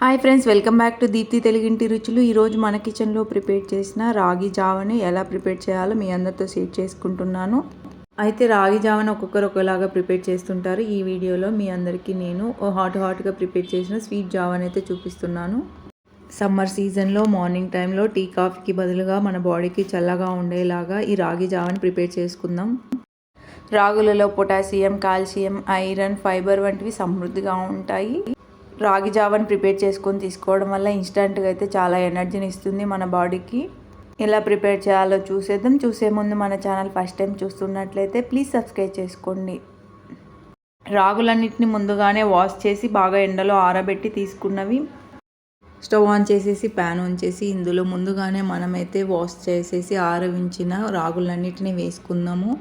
Hi friends welcome back to Deepthi తెలుగింటి రుచులు ఈరోజు మన కిచెన్లో ప్రిపేర్ చేసిన రాగి జావని ఎలా ప్రిపేర్ చేయాలో మీ అందరితో షేర్ చేసుకుంటున్నాను. అయితే రాగి జావని ఒక్కొక్కరు ఒకలాగా ప్రిపేర్ చేస్తుంటారు. ఈ వీడియోలో మీ అందరికీ నేను ఓ హాట్ హాట్గా ప్రిపేర్ చేసిన స్వీట్ జావని అయితే చూపిస్తున్నాను. సమ్మర్ సీజన్లో మార్నింగ్ టైంలో టీ కాఫీకి బదులుగా మన బాడీకి చల్లగా ఉండేలాగా ఈ రాగి జావని ప్రిపేర్ చేసుకుందాం. రాగులలో పొటాషియం కాల్షియం ఐరన్ ఫైబర్ వంటివి సమృద్ధిగా ఉంటాయి. రాగి జావని ప్రిపేర్ చేసుకొని తీసుకోవడం వల్ల ఇన్స్టంట్గా అయితే చాలా ఎనర్జీని ఇస్తుంది మన బాడీకి. ఎలా ప్రిపేర్ చేయాలో చూసేద్దాం. చూసే ముందు మన ఛానల్ ఫస్ట్ టైం చూస్తున్నట్లయితే ప్లీజ్ సబ్స్క్రైబ్ చేసుకోండి. రాగులన్నిటిని ముందుగానే వాష్ చేసి బాగా ఎండలో ఆరబెట్టి తీసుకున్నవి. స్టవ్ ఆన్ చేసేసి ప్యాన్ ఆన్ చేసి ఇందులో ముందుగానే మనమైతే వాష్ చేసేసి ఆరవించిన రాగులన్నిటిని వేసుకుందాము.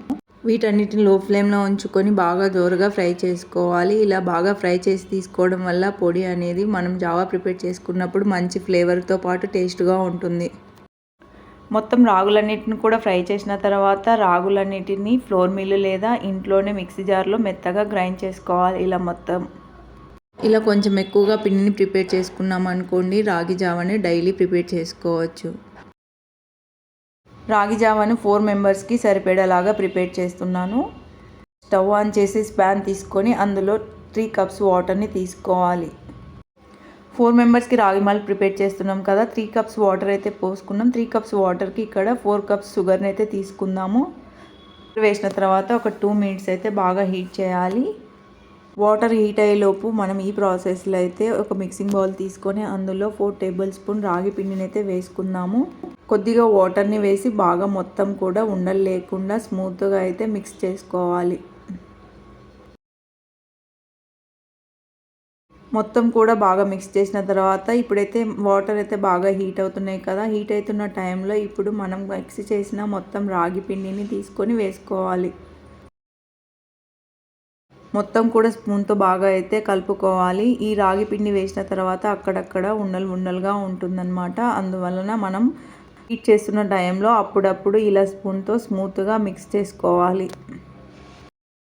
వీటన్నిటిని లో ఫ్లేమ్లో ఉంచుకొని బాగా దోరగా ఫ్రై చేసుకోవాలి. ఇలా బాగా ఫ్రై చేసి తీసుకోవడం వల్ల పొడి అనేది మనం జావా ప్రిపేర్ చేసుకున్నప్పుడు మంచి ఫ్లేవర్తో పాటు టేస్ట్గా ఉంటుంది. మొత్తం రాగులన్నిటిని కూడా ఫ్రై చేసిన తర్వాత రాగులన్నిటిని ఫ్లోర్ మిల్లు లేదా ఇంట్లోనే మిక్సీ జార్లో మెత్తగా గ్రైండ్ చేసుకోవాలి ఇలా మొత్తం. ఇలా కొంచెం ఎక్కువగా పిండిని ప్రిపేర్ చేసుకున్నాం అనుకోండి రాగి జావని డైలీ ప్రిపేర్ చేసుకోవచ్చు. రాగి జావాను ఫోర్ మెంబర్స్కి సరిపడేలాగా ప్రిపేర్ చేస్తున్నాను. స్టవ్ ఆన్ చేసి స్పాన్ తీసుకొని అందులో త్రీ కప్స్ వాటర్ని తీసుకోవాలి. ఫోర్ మెంబర్స్కి రాగి మాల్ ప్రిపేర్ చేస్తున్నాం కదా త్రీ కప్స్ వాటర్ అయితే పోసుకున్నాం. త్రీ కప్స్ వాటర్కి ఇక్కడ ఫోర్ కప్స్ షుగర్ని అయితే తీసుకుందాము. వేసిన తర్వాత ఒక టూ మినిట్స్ అయితే బాగా హీట్ చేయాలి. వాటర్ హీట్ అయ్యేలోపు మనం ఈ ప్రాసెస్లో అయితే ఒక మిక్సింగ్ బౌల్ తీసుకొని అందులో ఫోర్ టేబుల్ స్పూన్ రాగి పిండిని అయితే వేసుకుందాము. కొద్దిగా వాటర్ని వేసి బాగా మొత్తం కూడా ఉండలు లేకుండా స్మూత్గా అయితే మిక్స్ చేసుకోవాలి. మొత్తం కూడా బాగా మిక్స్ చేసిన తర్వాత ఇప్పుడైతే వాటర్ అయితే బాగా హీట్ అవుతున్నాయి కదా హీట్ అవుతున్న టైంలో ఇప్పుడు మనం మిక్స్ చేసిన మొత్తం రాగి పిండిని తీసుకొని వేసుకోవాలి. మొత్తం కూడా స్పూన్తో బాగా అయితే కలుపుకోవాలి. ఈ రాగి పిండి వేసిన తర్వాత అక్కడక్కడ ఉండలు ఉండలుగా ఉంటుందన్నమాట. అందువలన మనం హీట్ చేస్తున్న టైంలో అప్పుడప్పుడు ఇలా స్పూన్తో స్మూత్గా మిక్స్ చేసుకోవాలి.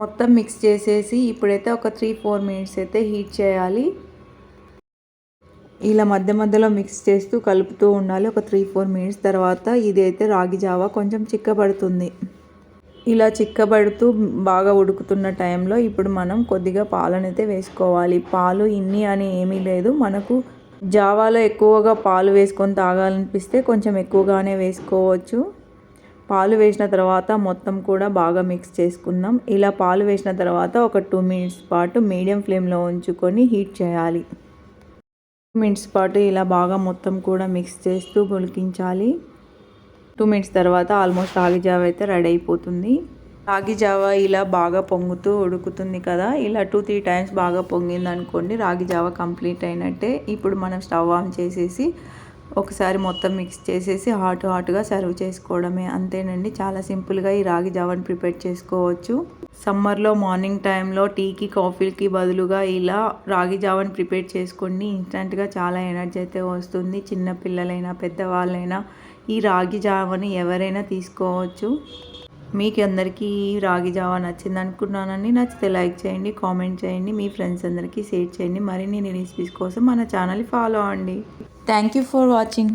మొత్తం మిక్స్ చేసేసి ఇప్పుడైతే ఒక త్రీ ఫోర్ మినిట్స్ అయితే హీట్ చేయాలి. ఇలా మధ్య మధ్యలో మిక్స్ చేస్తూ కలుపుతూ ఉండాలి. ఒక త్రీ ఫోర్ మినిట్స్ తర్వాత ఇది అయితే రాగి జావా కొంచెం చిక్కబడుతుంది. ఇలా చిక్కబడుతూ బాగా ఉడుకుతున్న టైంలో ఇప్పుడు మనం కొద్దిగా పాలనైతే వేసుకోవాలి. పాలు ఇన్ని అని ఏమీ లేదు. మనకు జావాలో ఎక్కువగా పాలు వేసుకొని తాగాలనిపిస్తే కొంచెం ఎక్కువగానే వేసుకోవచ్చు. పాలు వేసిన తర్వాత మొత్తం కూడా బాగా మిక్స్ చేసుకుందాం. ఇలా పాలు వేసిన తర్వాత ఒక టూ మినిట్స్ పాటు మీడియం ఫ్లేమ్లో ఉంచుకొని హీట్ చేయాలి. టూ మినిట్స్ పాటు ఇలా బాగా మొత్తం కూడా మిక్స్ చేస్తూ ఉలికించాలి టూ మినిట్స్ తర్వాత ఆల్మోస్ట్ రాగి జావ అయితే రెడీ అయిపోతుంది. రాగి జావ ఇలా బాగా పొంగుతూ ఉడుకుతుంది కదా. ఇలా టూ త్రీ టైమ్స్ బాగా పొంగింది అనుకోండి రాగి జావ కంప్లీట్ అయినట్టే ఇప్పుడు మనం స్టవ్ ఆన్ చేసేసి ఒకసారి మొత్తం మిక్స్ చేసేసి హాట్ హాట్గా సర్వ్ చేసుకోవడమే. అంతేనండి. చాలా సింపుల్గా ఈ రాగి జావని ప్రిపేర్ చేసుకోవచ్చు. సమ్మర్లో మార్నింగ్ టైంలో టీకి కాఫీకి బదులుగా ఇలా రాగి జావని ప్రిపేర్ చేసుకోండి. ఇన్స్టెంట్గా చాలా ఎనర్జీ అయితే వస్తుంది. చిన్న పిల్లలైనా పెద్దవాళ్ళైనా ఈ రాగి జావని ఎవరైనా తీసుకోవచ్చు. మీకు అందరికీ రాగి జావా నచ్చింది అనుకున్నానని నచ్చితే లైక్ చేయండి కామెంట్ చేయండి మీ ఫ్రెండ్స్ అందరికీ షేర్ చేయండి. మరిన్ని రెసిపీస్ కోసం మన ఛానల్ ఫాలో అవ్వండి. Thank you for watching